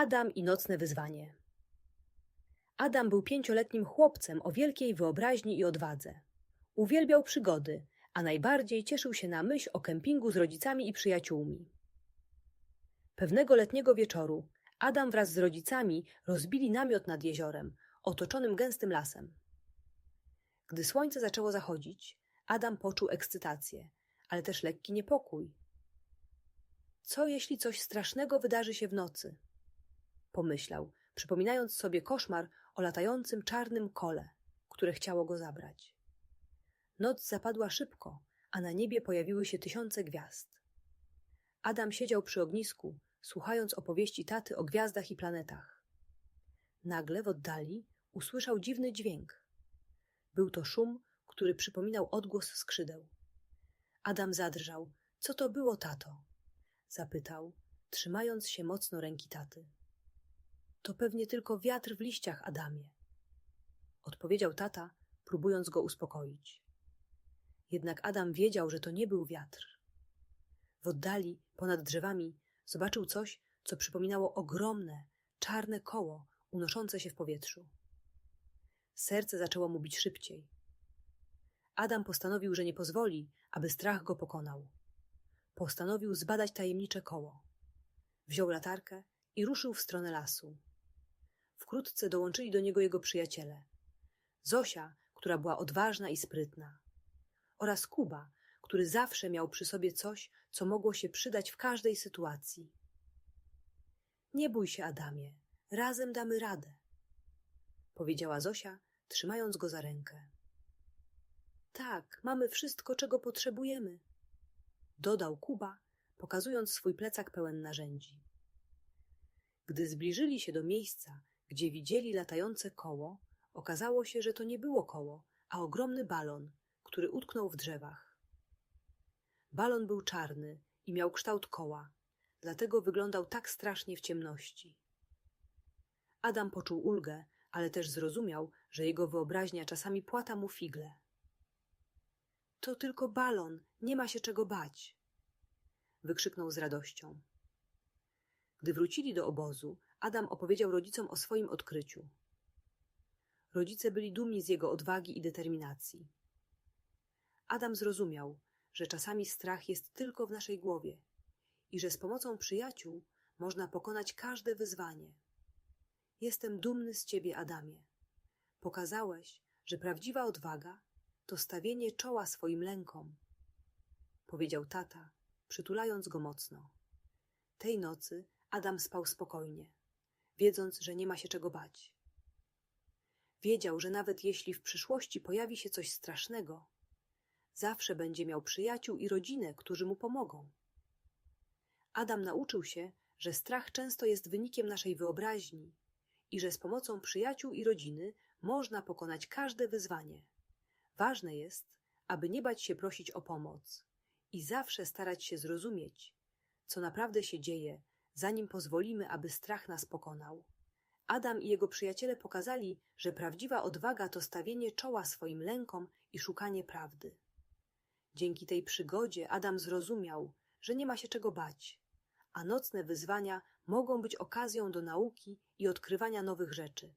Adam i nocne wyzwanie. Adam był pięcioletnim chłopcem o wielkiej wyobraźni i odwadze. Uwielbiał przygody, a najbardziej cieszył się na myśl o kempingu z rodzicami i przyjaciółmi. Pewnego letniego wieczoru Adam wraz z rodzicami rozbili namiot nad jeziorem, otoczonym gęstym lasem. Gdy słońce zaczęło zachodzić, Adam poczuł ekscytację, ale też lekki niepokój. Co jeśli coś strasznego wydarzy się w nocy? Pomyślał, przypominając sobie koszmar o latającym czarnym kole, które chciało go zabrać. Noc zapadła szybko, a na niebie pojawiły się tysiące gwiazd. Adam siedział przy ognisku, słuchając opowieści taty o gwiazdach i planetach. Nagle w oddali usłyszał dziwny dźwięk. Był to szum, który przypominał odgłos skrzydeł. Adam zadrżał. Co to było, tato? Zapytał, trzymając się mocno ręki taty. To pewnie tylko wiatr w liściach, Adamie. Odpowiedział tata, próbując go uspokoić. Jednak Adam wiedział, że to nie był wiatr. W oddali, ponad drzewami, zobaczył coś, co przypominało ogromne, czarne koło unoszące się w powietrzu. Serce zaczęło mu bić szybciej. Adam postanowił, że nie pozwoli, aby strach go pokonał. Postanowił zbadać tajemnicze koło. Wziął latarkę i ruszył w stronę lasu. Wkrótce dołączyli do niego jego przyjaciele. Zosia, która była odważna i sprytna, oraz Kuba, który zawsze miał przy sobie coś, co mogło się przydać w każdej sytuacji. Nie bój się, Adamie, razem damy radę, powiedziała Zosia, trzymając go za rękę. Tak, mamy wszystko, czego potrzebujemy, dodał Kuba, pokazując swój plecak pełen narzędzi. Gdy zbliżyli się do miejsca, gdzie widzieli latające koło, okazało się, że to nie było koło, a ogromny balon, który utknął w drzewach. Balon był czarny i miał kształt koła, dlatego wyglądał tak strasznie w ciemności. Adam poczuł ulgę, ale też zrozumiał, że jego wyobraźnia czasami płata mu figle. To tylko balon, nie ma się czego bać! wykrzyknął z radością. Gdy wrócili do obozu, Adam opowiedział rodzicom o swoim odkryciu. Rodzice byli dumni z jego odwagi i determinacji. Adam zrozumiał, że czasami strach jest tylko w naszej głowie i że z pomocą przyjaciół można pokonać każde wyzwanie. Jestem dumny z ciebie, Adamie. Pokazałeś, że prawdziwa odwaga to stawienie czoła swoim lękom, powiedział tata, przytulając go mocno. Tej nocy Adam spał spokojnie, wiedząc, że nie ma się czego bać. Wiedział, że nawet jeśli w przyszłości pojawi się coś strasznego, zawsze będzie miał przyjaciół i rodzinę, którzy mu pomogą. Adam nauczył się, że strach często jest wynikiem naszej wyobraźni i że z pomocą przyjaciół i rodziny można pokonać każde wyzwanie. Ważne jest, aby nie bać się prosić o pomoc i zawsze starać się zrozumieć, co naprawdę się dzieje, zanim pozwolimy, aby strach nas pokonał. Adam i jego przyjaciele pokazali, że prawdziwa odwaga to stawienie czoła swoim lękom i szukanie prawdy. Dzięki tej przygodzie Adam zrozumiał, że nie ma się czego bać, a nocne wyzwania mogą być okazją do nauki i odkrywania nowych rzeczy.